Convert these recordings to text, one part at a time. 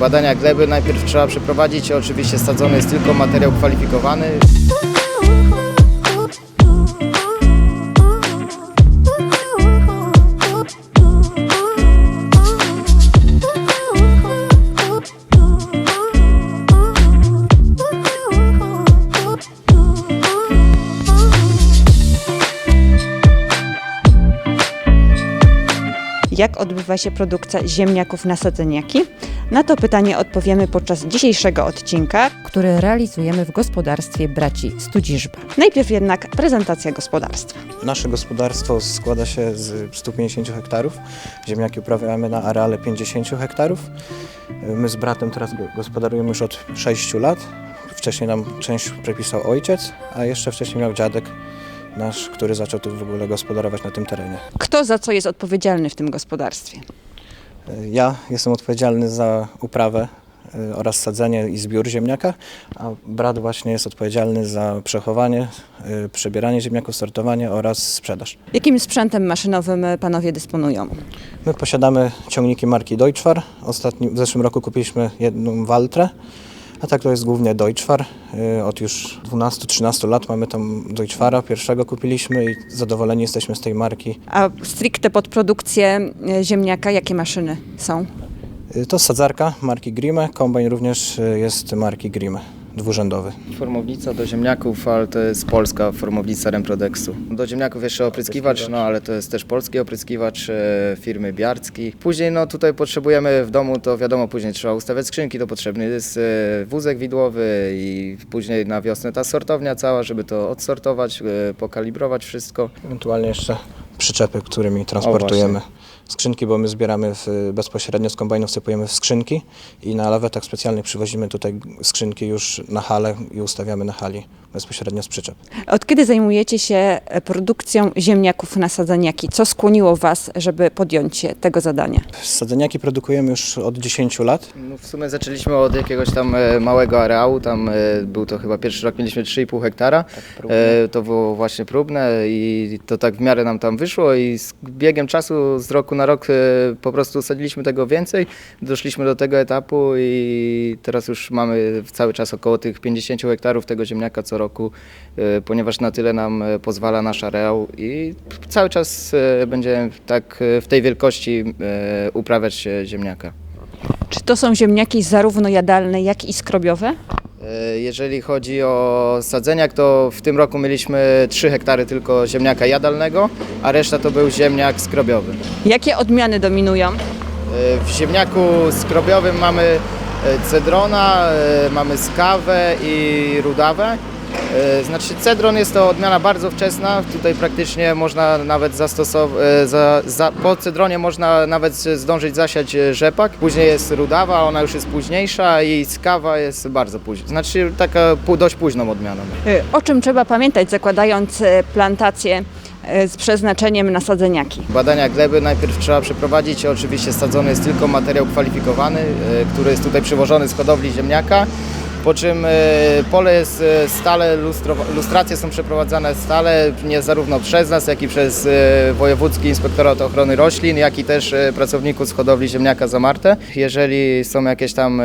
Badania gleby najpierw trzeba przeprowadzić, oczywiście sadzony jest tylko materiał kwalifikowany. Jak odbywa się produkcja ziemniaków na sadzeniaki? Na to pytanie odpowiemy podczas dzisiejszego odcinka. który realizujemy w gospodarstwie braci Studziżba. Najpierw jednak prezentacja gospodarstwa. Nasze gospodarstwo składa się z 150 hektarów. Ziemniaki uprawiamy na areale 50 hektarów. My z bratem teraz go- gospodarujemy już od 6 lat. Wcześniej nam część prepisał ojciec, a jeszcze wcześniej miał dziadek nasz, który zaczął tu w ogóle gospodarować na tym terenie. Kto za co jest odpowiedzialny w tym gospodarstwie? Ja jestem odpowiedzialny za uprawę y, oraz sadzenie i zbiór ziemniaka, a brat właśnie jest odpowiedzialny za przechowanie, y, przebieranie ziemniaków, sortowanie oraz sprzedaż. Jakim sprzętem maszynowym e, panowie dysponują? My posiadamy ciągniki marki Deutschwar. Ostatni, w zeszłym roku kupiliśmy jedną Waltrę, a tak to jest głównie Deutschwar. Y, Od już 12-13 lat mamy tam Deutschwara, pierwszego kupiliśmy i zadowoleni jesteśmy z tej marki. A stricte pod produkcję e, ziemniaka jakie maszyny są? Y, To sadzarka marki Grimme, kombajn również y, jest marki Grimme, dwurzędowy. Formownica do ziemniaków, ale to jest polska formownica Remprodexu. Do ziemniaków jeszcze opryskiwacz, no ale to jest też polski opryskiwacz e, firmy Biarcki. Później no tutaj potrzebujemy w domu, to wiadomo, później trzeba ustawiać skrzynki, to potrzebny jest e, wózek widłowy i później na wiosnę ta sortownia cała, żeby to odsortować, e, pokalibrować wszystko. Ewentualnie jeszcze przyczepy, którymi transportujemy skrzynki, bo my zbieramy w, bezpośrednio z kombajnów, sypujemy w skrzynki i na lawetach specjalnych przywozimy tutaj skrzynki już na halę i ustawiamy na hali bezpośrednio z przyczep. Od kiedy zajmujecie się e, produkcją ziemniaków na sadzeniaki? Co skłoniło Was, żeby podjąć się tego zadania? Sadzeniaki produkujemy już od 10 lat. No w sumie zaczęliśmy od jakiegoś tam e, małego areału, tam e, był to chyba pierwszy rok, mieliśmy 3,5 hektara. E, to było właśnie próbne i to tak w miarę nam tam wyszło i z biegiem czasu z roku na rok e, po prostu sadziliśmy tego więcej. Doszliśmy do tego etapu i teraz już mamy cały czas około tych 50 hektarów tego ziemniaka co roku, e, ponieważ na tyle nam e, pozwala nasz areał i cały czas będziemy tak w tej wielkości uprawiać ziemniaka. Czy to są ziemniaki zarówno jadalne, jak i skrobiowe? E, Jeżeli chodzi o sadzeniak, to w tym roku mieliśmy 3 hektary tylko ziemniaka jadalnego, a reszta to był ziemniak skrobiowy. Jakie odmiany dominują? E, W ziemniaku skrobiowym mamy e, cedrona, mamy skawę i rudawę. E, Znaczy cedron jest to odmiana bardzo wczesna, tutaj praktycznie można nawet zastosować, za, za, po cedronie można nawet zdążyć zasiać e, rzepak. Później jest rudawa, ona już jest późniejsza i skawa jest bardzo późna, znaczy taka dość późną odmianą. E, O czym trzeba pamiętać, zakładając e, plantację e, z przeznaczeniem na sadzeniaki? Badania gleby najpierw trzeba przeprowadzić. Oczywiście sadzony jest tylko materiał kwalifikowany, e, który jest tutaj przywożony z hodowli ziemniaka. Po czym e, pole jest e, stale, lustracje są przeprowadzane stale, nie zarówno przez nas, jak i przez e, Wojewódzki Inspektorat Ochrony Roślin, jak i też pracowników z hodowli ziemniaka Zamarte. Jeżeli są jakieś tam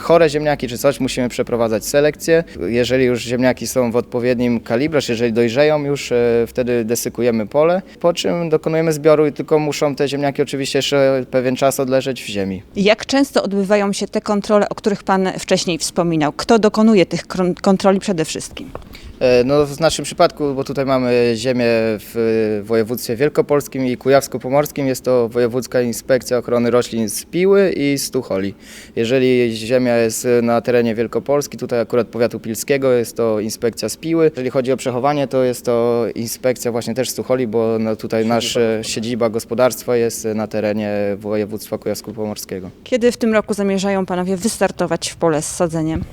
chore ziemniaki czy coś, musimy przeprowadzać selekcję. Jeżeli już ziemniaki są w odpowiednim kalibrze, jeżeli dojrzeją już, wtedy desykujemy pole, po czym dokonujemy zbioru i tylko muszą te ziemniaki oczywiście jeszcze pewien czas odleżeć w ziemi. Jak często odbywają się te kontrole, o których Pan wcześniej wspominał? Kto dokonuje tych kontroli przede wszystkim? E, No w naszym przypadku, bo tutaj mamy ziemię w województwie wielkopolskim i kujawsko-pomorskim, jest to Wojewódzka Inspekcja Ochrony Roślin z Piły i z Tucholi. Jeżeli ziemia jest na terenie Wielkopolski, tutaj akurat powiatu pilskiego, jest to inspekcja z Piły. Jeżeli chodzi o przechowanie, to jest to inspekcja właśnie też z Tucholi, bo no tutaj nasza siedziba gospodarstwa jest na terenie województwa kujawsko-pomorskiego. Kiedy w tym roku zamierzają Panowie wystartować w pole z sadzeniem?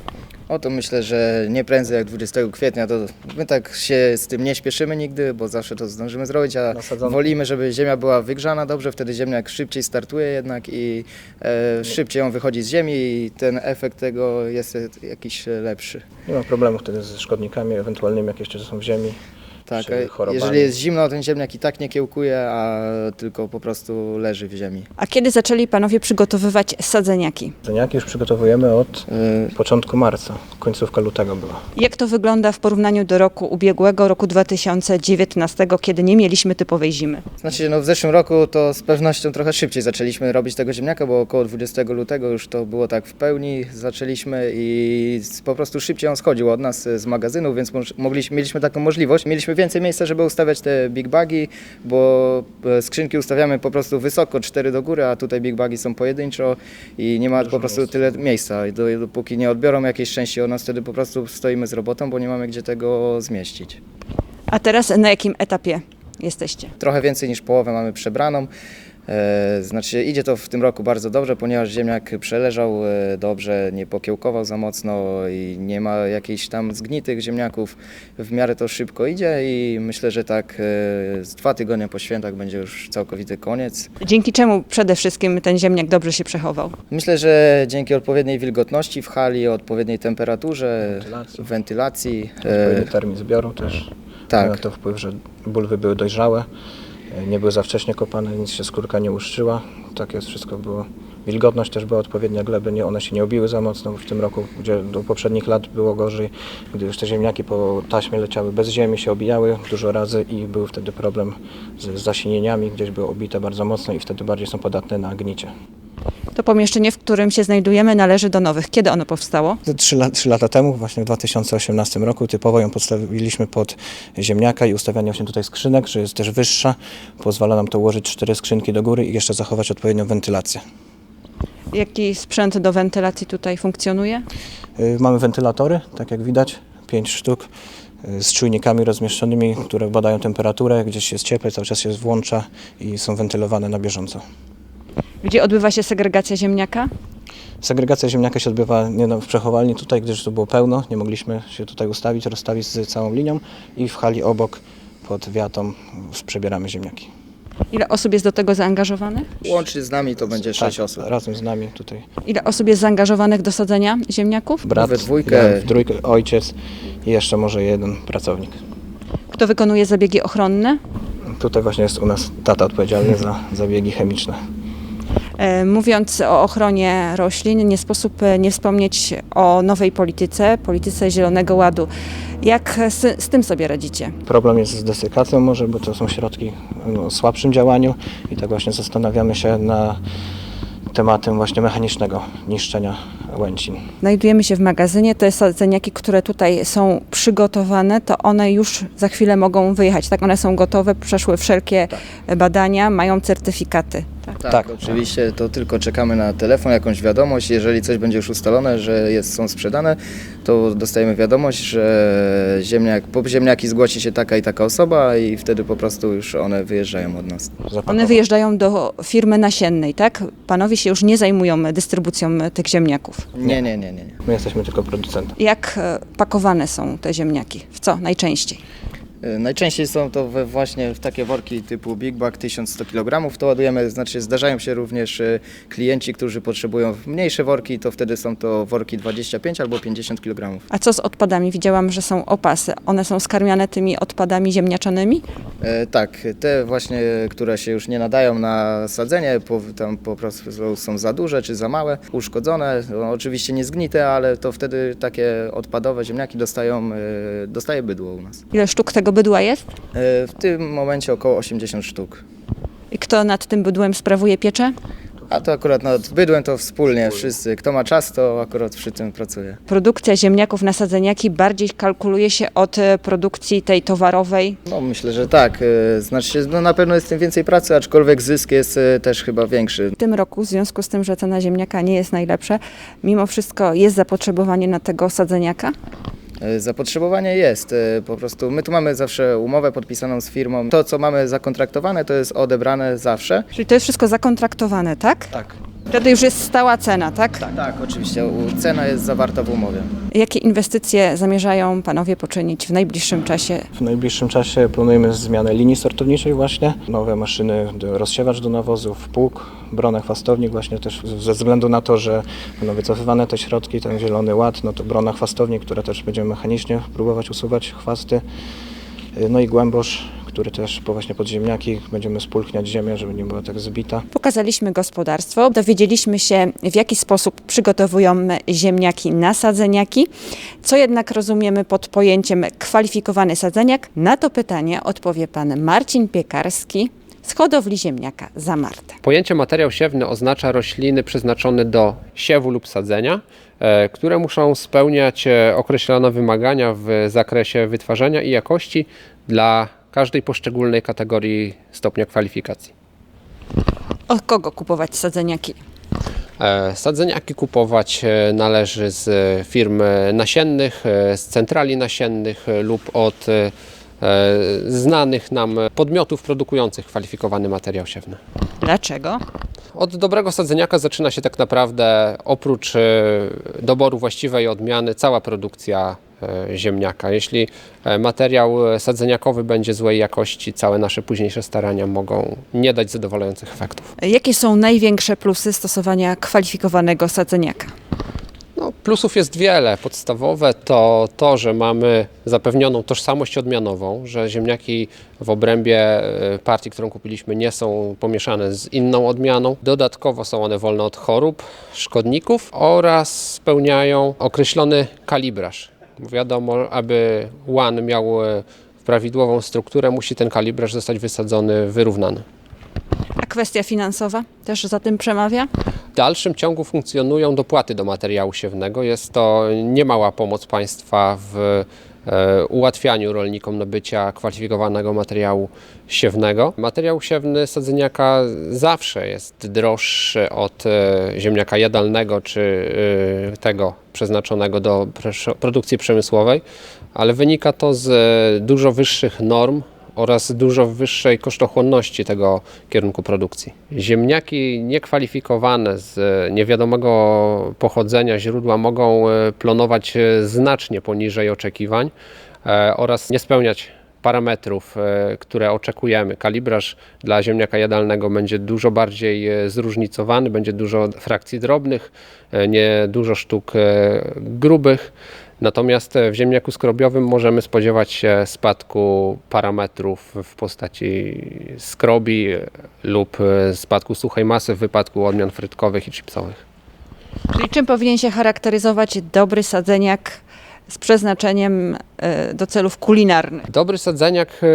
O to myślę, że nie prędzej jak 20 kwietnia, to my tak się z tym nie śpieszymy nigdy, bo zawsze to zdążymy zrobić, a Nasadzonki. wolimy, żeby ziemia była wygrzana dobrze, wtedy ziemniak szybciej startuje jednak i e, szybciej on wychodzi z ziemi i ten efekt tego jest jakiś lepszy. Nie ma problemu wtedy ze szkodnikami ewentualnymi, jakie jeszcze są w ziemi. Tak, czy chorobami. jeżeli jest zimno, ten ziemniak i tak nie kiełkuje, a tylko po prostu leży w ziemi. A kiedy zaczęli panowie przygotowywać sadzeniaki? Ziemniaki już przygotowujemy od Y, początku marca, końcówka lutego była. Jak to wygląda w porównaniu do roku ubiegłego, roku 2019, kiedy nie mieliśmy typowej zimy? Znaczy, no w zeszłym roku to z pewnością trochę szybciej zaczęliśmy robić tego ziemniaka, bo około 20 lutego już to było tak w pełni. Zaczęliśmy i po prostu szybciej on schodził od nas e, z magazynu, więc mogliśmy, mieliśmy taką możliwość. Mieliśmy więcej miejsca, żeby ustawiać te big bagi, bo e, skrzynki ustawiamy po prostu wysoko, cztery do góry, a tutaj big bagi są pojedynczo i nie ma po prostu tyle miejsca. I do- dopóki nie odbiorą jakiejś części od nas, wtedy po prostu stoimy z robotą, bo nie mamy gdzie tego zmieścić. A teraz na jakim etapie jesteście? Trochę więcej niż połowę mamy przebraną. E, znaczy idzie to w tym roku bardzo dobrze, ponieważ ziemniak przeleżał e, dobrze, nie pokiełkował za mocno i nie ma jakichś tam zgnitych ziemniaków. W miarę to szybko idzie i myślę, że tak e, z dwa tygodnie po świętach będzie już całkowity koniec. Dzięki czemu przede wszystkim ten ziemniak dobrze się przechował? Myślę, że dzięki odpowiedniej wilgotności w hali, odpowiedniej temperaturze, Wentylacji. wentylacji, Odpowiedni termin zbioru też tak. miał to wpływ, że bulwy były dojrzałe, nie były za wcześnie kopane, nic się skórka nie uszczyła. Tak jest, wszystko było. Wilgotność też była odpowiednia, gleby nie, one się nie obiły za mocno, w tym roku, gdzie do poprzednich lat było gorzej, gdy już te ziemniaki po taśmie leciały bez ziemi, się obijały dużo razy i był wtedy problem z, z zasinieniami, gdzieś były obite bardzo mocno i wtedy bardziej są podatne na gnicie. To pomieszczenie, w którym się znajdujemy, należy do nowych. Kiedy ono powstało? Trzy, lat, trzy lata temu, właśnie w 2018 roku, typowo ją podstawiliśmy pod ziemniaka i ustawianie właśnie tutaj skrzynek, że jest też wyższa. Pozwala nam to ułożyć cztery skrzynki do góry i jeszcze zachować odpowiednią wentylację. Jaki sprzęt do wentylacji tutaj funkcjonuje? Y, Mamy wentylatory, tak jak widać, pięć sztuk y, z czujnikami rozmieszczonymi, które badają temperaturę, gdzieś jest ciepłe, cały czas się włącza i są wentylowane na bieżąco. Gdzie odbywa się segregacja ziemniaka? Segregacja ziemniaka się odbywa nie no, w przechowalni tutaj, gdyż tu było pełno, nie mogliśmy się tutaj ustawić, rozstawić z całą linią i w hali obok pod wiatą przebieramy ziemniaki. Ile osób jest do tego zaangażowanych? Łącznie z nami to będzie sześć Tak, osób. Razem z nami tutaj Ile osób jest zaangażowanych do sadzenia ziemniaków? brat, we dwójkę. ja w dwójkę, ojciec i jeszcze może jeden pracownik. Kto wykonuje zabiegi ochronne? Tutaj właśnie jest u nas tata odpowiedzialny za zabiegi chemiczne. E, Mówiąc o ochronie roślin, nie sposób e, nie wspomnieć o nowej polityce, polityce Zielonego Ładu. Jak z, z tym sobie radzicie? Problem jest z desykacją może, bo to są środki no, o słabszym działaniu i tak właśnie zastanawiamy się na tematem właśnie mechanicznego niszczenia łęcin. Znajdujemy się w magazynie, te sadzeniaki, które tutaj są przygotowane, to one już za chwilę mogą wyjechać. Tak, one są gotowe, przeszły wszelkie badania, mają certyfikaty. Tak. Tak, Tak. oczywiście to tylko czekamy na telefon, jakąś wiadomość. Jeżeli coś będzie już ustalone, że jest, są sprzedane, to dostajemy wiadomość, że ziemniak, po ziemniaki zgłosi się taka i taka osoba i wtedy po prostu już one wyjeżdżają od nas. One wyjeżdżają do firmy nasiennej, tak? Panowie się już nie zajmują dystrybucją tych ziemniaków. Nie, nie, nie, nie. nie. My jesteśmy tylko producentem. Jak e, pakowane są te ziemniaki? W co najczęściej? Y, Najczęściej są to we właśnie w takie worki typu Big Bag 1100 kg. To ładujemy, znaczy zdarzają się również y, klienci, którzy potrzebują mniejsze worki, to wtedy są to worki 25 albo 50 kg. A co z odpadami? Widziałam, że są opasy. One są skarmiane tymi odpadami ziemniaczanymi? E, Tak, te właśnie, które się już nie nadają na sadzenie, po, tam po prostu są za duże czy za małe, uszkodzone, no, oczywiście nie zgnite, ale to wtedy takie odpadowe ziemniaki dostają, e, dostaje bydło u nas. Ile sztuk tego bydła jest? E, W tym momencie około 80 sztuk. I kto nad tym bydłem sprawuje pieczę? A to akurat nad bydłem to wspólnie wszyscy, kto ma czas, to akurat przy tym pracuje. Produkcja ziemniaków na sadzeniaki bardziej kalkuluje się od e, produkcji tej towarowej. No myślę, że tak, e, znaczy no, na pewno jest tym więcej pracy, aczkolwiek zysk jest też chyba większy. W tym roku, w związku z tym, że cena ziemniaka nie jest najlepsza, mimo wszystko jest zapotrzebowanie na tego sadzeniaka. E, Zapotrzebowanie jest. e, Po prostu my tu mamy zawsze umowę podpisaną z firmą. To, co mamy zakontraktowane, to jest odebrane zawsze. Czyli to jest wszystko zakontraktowane, tak? Tak. Wtedy już jest stała cena, tak? Tak, tak oczywiście. U- Cena jest zawarta w umowie. Jakie inwestycje zamierzają panowie poczynić w najbliższym czasie? W najbliższym czasie planujemy zmianę linii sortowniczej właśnie, nowe maszyny, do, rozsiewacz do nawozów, pług, bronę chwastownik właśnie też ze względu na to, że będą wycofywane te środki, ten zielony ład, no to brona chwastownik, która też będziemy mechanicznie próbować usuwać chwasty. Y, No i głębosz, który też po właśnie pod ziemniaki będziemy spulchniać ziemię, żeby nie była tak zbita. Pokazaliśmy gospodarstwo, dowiedzieliśmy się w jaki sposób przygotowują ziemniaki na sadzeniaki, co jednak rozumiemy pod pojęciem kwalifikowany sadzeniak. Na to pytanie odpowie pan Marcin Piekarski z hodowli ziemniaka za Martę. Pojęcie materiał siewny oznacza rośliny przeznaczone do siewu lub sadzenia, e, które muszą spełniać e, określone wymagania w zakresie wytwarzania i jakości dla każdej poszczególnej kategorii stopnia kwalifikacji. Od kogo kupować sadzeniaki? E, Sadzeniaki kupować e, należy z firm nasiennych, e, z centrali nasiennych e, lub od e, e, znanych nam podmiotów produkujących kwalifikowany materiał siewny. Dlaczego? Od dobrego sadzeniaka zaczyna się tak naprawdę oprócz e, doboru właściwej odmiany cała produkcja e, ziemniaka. Jeśli e, materiał e, sadzeniakowy będzie złej jakości, całe nasze późniejsze starania mogą nie dać zadowalających efektów. Jakie są największe plusy stosowania kwalifikowanego sadzeniaka? No, plusów jest wiele. Podstawowe to to, że mamy zapewnioną tożsamość odmianową, że ziemniaki w obrębie e, partii, którą kupiliśmy, nie są pomieszane z inną odmianą. Dodatkowo są one wolne od chorób, szkodników oraz spełniają określony kalibraż. Wiadomo, aby łan miał e, prawidłową strukturę, musi ten kalibraż zostać wysadzony wyrównany. A kwestia finansowa też za tym przemawia? W dalszym ciągu funkcjonują dopłaty do materiału siewnego. Jest to niemała pomoc państwa w ułatwianiu rolnikom nabycia kwalifikowanego materiału siewnego. Materiał siewny sadzeniaka zawsze jest droższy od e, ziemniaka jadalnego czy e, tego przeznaczonego do produkcji przemysłowej, ale wynika to z e, dużo wyższych norm oraz dużo wyższej kosztochłonności tego kierunku produkcji. Ziemniaki niekwalifikowane z niewiadomego pochodzenia źródła mogą e, plonować e, znacznie poniżej oczekiwań e, oraz nie spełniać parametrów, które oczekujemy. Kalibraż dla ziemniaka jadalnego będzie dużo bardziej zróżnicowany, będzie dużo frakcji drobnych, nie dużo sztuk grubych. Natomiast e, w ziemniaku skrobiowym możemy spodziewać się spadku parametrów w postaci skrobi e, lub e, spadku suchej masy w wypadku odmian frytkowych i chipsowych. Czyli czym powinien się charakteryzować dobry sadzeniak z przeznaczeniem e, do celów kulinarnych? Dobry sadzeniak e,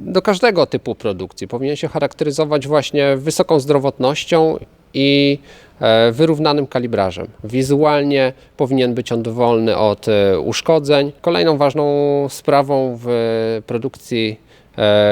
do każdego typu produkcji powinien się charakteryzować właśnie wysoką zdrowotnością i e, wyrównanym kalibrażem. Wizualnie powinien być on wolny od uszkodzeń. Kolejną ważną sprawą w produkcji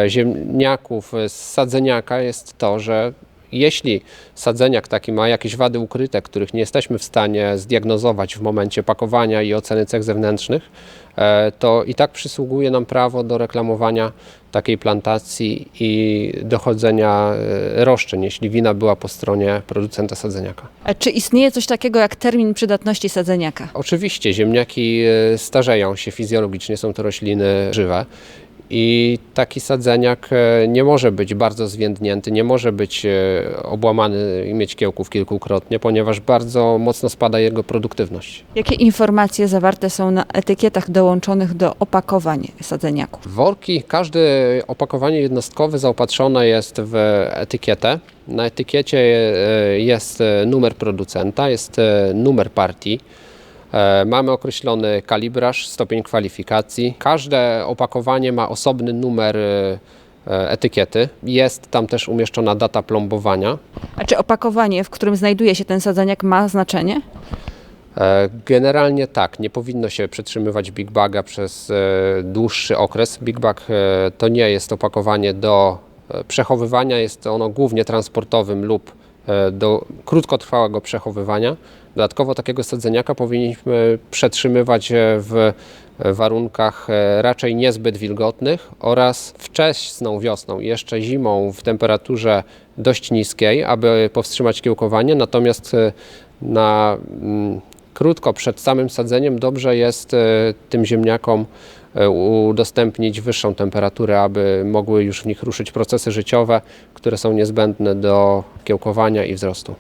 ziemniaków z sadzeniaka jest to, że jeśli sadzeniak taki ma jakieś wady ukryte, których nie jesteśmy w stanie zdiagnozować w momencie pakowania i oceny cech zewnętrznych, e, to i tak przysługuje nam prawo do reklamowania takiej plantacji i dochodzenia e, roszczeń, jeśli wina była po stronie producenta sadzeniaka. A czy istnieje coś takiego jak termin przydatności sadzeniaka? Oczywiście ziemniaki e, starzeją się fizjologicznie, są to rośliny żywe. I taki sadzeniak e, nie może być bardzo zwiędnięty, nie może być e, obłamany i mieć kiełków kilkukrotnie, ponieważ bardzo mocno spada jego produktywność. Jakie informacje zawarte są na etykietach dołączonych do opakowań sadzeniaków? Worki, każde opakowanie jednostkowe zaopatrzone jest w etykietę. Na etykiecie e, jest numer producenta, jest numer partii. E, Mamy określony kalibraż, stopień kwalifikacji. Każde opakowanie ma osobny numer e, e, etykiety. Jest tam też umieszczona data plombowania. A czy opakowanie, w którym znajduje się ten sadzeniak, ma znaczenie? Generalnie tak, nie powinno się przetrzymywać Big Baga przez dłuższy okres. Big Bag to nie jest opakowanie do przechowywania, jest ono głównie transportowym lub do krótkotrwałego przechowywania. Dodatkowo takiego sadzeniaka powinniśmy przetrzymywać e, w warunkach e, raczej niezbyt wilgotnych oraz wczesną wiosną, jeszcze zimą w temperaturze dość niskiej, aby powstrzymać kiełkowanie. Natomiast e, na mm, krótko przed samym sadzeniem dobrze jest e, tym ziemniakom e, udostępnić wyższą temperaturę, aby mogły już w nich ruszyć procesy życiowe, które są niezbędne do kiełkowania i wzrostu.